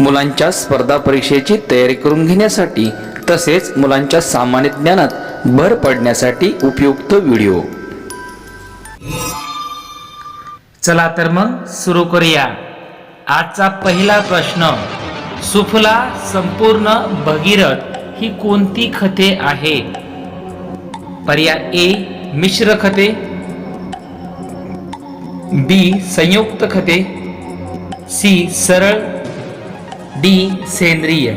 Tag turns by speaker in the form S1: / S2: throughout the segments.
S1: मुलांच्या स्पर्धा परीक्षेची तयारी करून घेण्यासाठी तसेच मुलांच्या सामान्य ज्ञानात भर पडण्यासाठी उपयुक्त व्हिडिओ.
S2: चला तर मग सुरू करूया. आजचा पहिला प्रश्न सुफला संपूर्ण भगीरथ ही कोणती खते आहे? पर्याय ए मिश्र खते. बी संयुक्त खते. सी सरळ डी सेंद्रिय.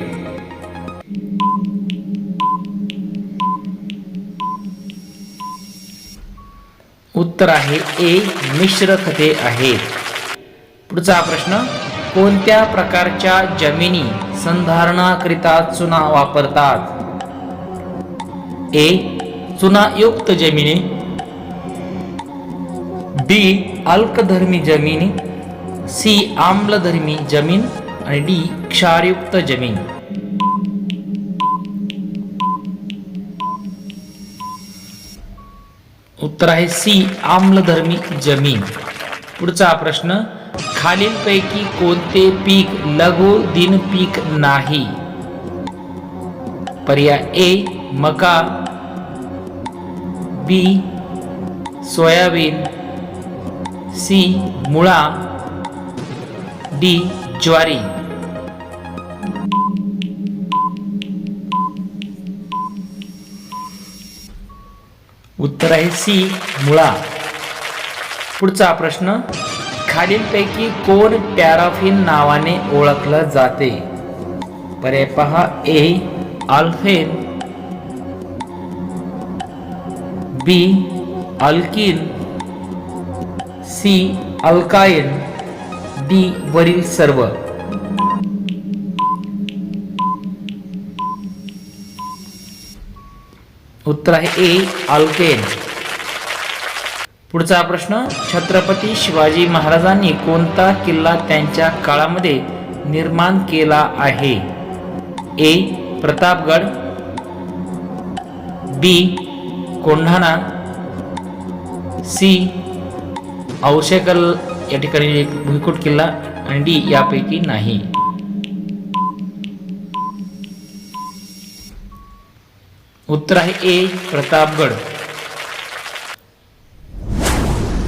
S2: उत्तर आहे ए मिश्र खते आहेत पुढचा प्रश्न कोणत्या प्रकारच्या जमिनी संधारणाकरिता चुना वापरतात? ए चुनायुक्त जमिनी. बी अल्कधर्मी जमिनी. सी आम्लधर्मी जमीन. आणि डी क्षारयुक्त जमीन. उत्तर आहे सी आम्लधर्मी जमीन. पुढचा प्रश्न खालीलपैकी कोणते पीक लघु दिन पीक नाही? पर्याय ए मका. B soybean. सी मुळा. डी ज्वारी. उत्तर आहे सी मुळा. पुढचा प्रश्न खालीलपैकी कोण पॅराफिन नावाने ओळखलं जाते? पर्याय पहा A अल्फेन B alkene C alkyne D वरील सर्व. उत्तर आहे ए अल्केन. पुढचा प्रश्न छत्रपती शिवाजी महाराजांनी कोणता किल्ला त्यांच्या काळामध्ये निर्माण केला आहे? A Pratapgad. B Kondhana. C औशेकल या ठिकाणी एक भुईकोट किल्ला आणि डी यापैकी नाही. उत्तर आहे ए प्रतापगड.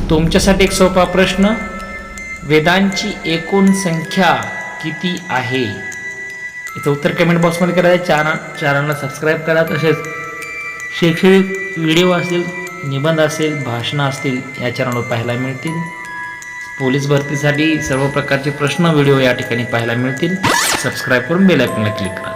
S2: तुमच्यासाठी एक सोपा प्रश्न वेदांची एकूण संख्या किती आहे? याचं उत्तर कमेंट बॉक्समध्ये करायचं चॅनल चॅनलला सबस्क्राईब करा तसेच शैक्षणिक व्हिडिओ असतील निबंध असेल भाषणं असतील या चॅनलवर पाहायला मिळतील. पोलीस भरतीसाठी सर्व प्रकारचे प्रश्न व्हिडिओ या ठिकाणी पाहायला मिळतील. सबस्क्राईब करून बेलायकनला क्लिक करा.